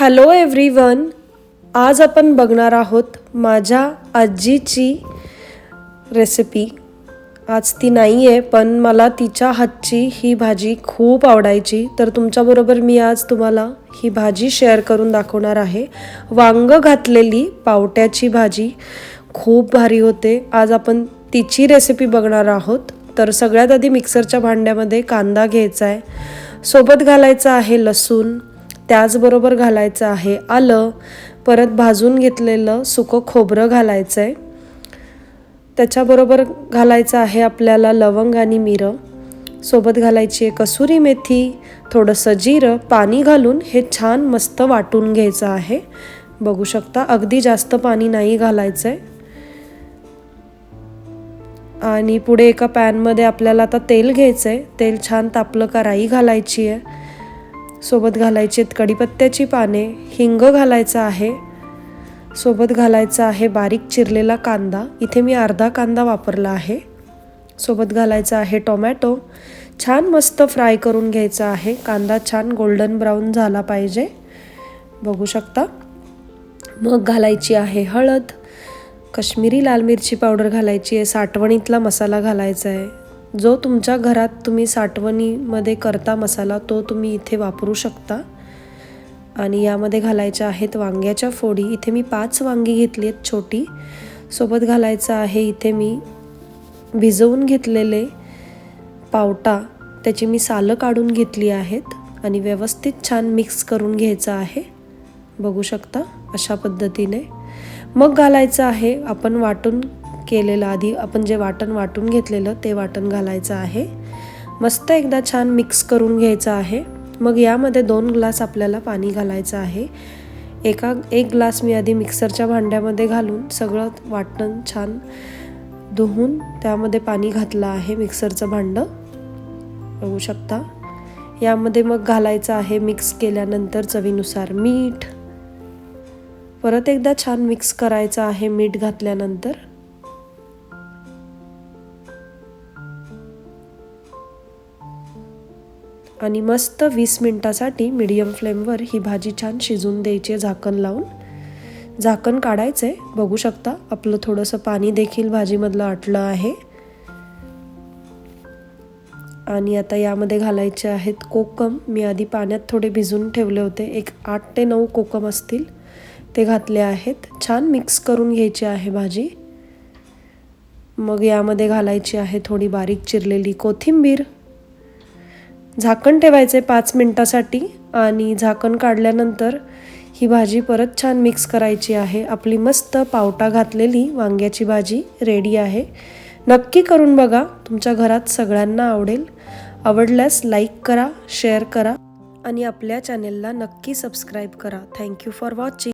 Hello everyone आज आपण बघणार आहोत माझ्या आजीची रेसिपी आज ती नाही आहे पण मला तिच्या हातची ही भाजी खूप आवडायची. तर तुमच्याबरोबर मी आज तुम्हाला ही भाजी शेअर करून दाखवणार आहे. वांग घातलेली पावट्याची भाजी खूप भारी होते. आज आपण तिची रेसिपी बघणार आहोत. तर सगळ्यात आधी मिक्सरच्या भांड्यामध्ये कांदा घ्यायचा आहे सोबत घालायचं आहे लसूण. त्याचबरोबर घालायचं आहे आलं परत भाजून घेतलेलं सुकं खोबरं घालायचं आहे त्याच्याबरोबर घालायचं आहे आपल्याला लवंग आणि मिरं. सोबत घालायची आहे कसुरी मेथी थोडंसं जिरं पाणी घालून हे छान मस्त वाटून घ्यायचं आहे. बघू शकता अगदी जास्त पाणी नाही घालायचं आहे आणि पुढे एका पॅनमध्ये आपल्याला आता तेल घ्यायचं आहे तेल छान तापलं का राई घालायची आहे. सोबत घालायची आहेत कढीपत्त्याची पाने हिंग घालायचं आहे. सोबत घालायचा आहे बारीक चिरलेला कांदा. इथे मी अर्धा कांदा वापरला आहे. सोबत घालायचा आहे टोमॅटो. छान मस्त फ्राय करून घ्यायचा आहे. कांदा छान गोल्डन ब्राऊन झाला पाहिजे. बघू शकता. मग घालायची आहे हळद. कश्मीरी लाल मिरची पावडर घालायची आहे. साठवणीतला मसाला घालायचा आहे. जो तुमच्या घरात तुम्ही साठवणीमध्ये करता मसाला तो तुम्ही इथे वापरू शकता. आणि यामध्ये घालायच्या आहेत वांग्याच्या फोडी. इथे मी पाच वांगी घेतली आहेत छोटी. सोबत घालायचं आहे इथे मी भिजवून घेतलेले पावटा. त्याची मी सालं काढून घेतली आहेत आणि व्यवस्थित छान मिक्स करून घ्यायचं आहे. बघू शकता अशा पद्धतीने. मग घालायचं आहे आपण वाटून केलेलं आधी आपण जे वाटण वाटून घेतलेलं ते वाटण घालायचं आहे. मस्त एकदा छान मिक्स करून घ्यायचं आहे. मग यामध्ये दोन ग्लास आपल्याला पाणी घालायचं आहे. एका एक ग्लास मी आधी मिक्सरच्या भांड्यामध्ये घालून सगळं वाटण छान धुवून त्यामध्ये पाणी घातलं आहे मिक्सरचं भांडं. बघू शकता. यामध्ये मग घालायचं आहे मिक्स केल्यानंतर चवीनुसार मीठ. परत एकदा छान मिक्स करायचं आहे मीठ घातल्यानंतर. आणि मस्त वीस मिनटासाठी मीडियम फ्लेमवर ही भाजी छान शिजून द्यायची झाकण लावून. झाकण काढायचं आहे बघू शकता. आपलं थोडंसं पाणी देखील भाजीमधलं आटलं आहे. आणि आता यामध्ये घालायचे आहेत कोकम. मी आधी पाण्यात थोडे भिजून ठेवले होते. एक आठ ते नऊ कोकम असतील. ते घातले आहेत. छान मिक्स करून घ्यायची आहे भाजी. मग यामध्ये घालायची आहे थोडी बारीक चिरलेली कोथिंबीर. झाकण ठेवायचे पाच मिनटासाठी आणि झाकण काढल्यानंतर ही भाजी परत छान मिक्स करायची आहे. आपली मस्त पावटा घातलेली वांग्याची भाजी रेडी आहे. नक्की करून बघा तुमच्या घरात सगळ्यांना आवडेल. आवडल्यास लाईक करा शेअर करा आणि आपल्या चॅनेलला नक्की सबस्क्राईब करा. Thank you for watching.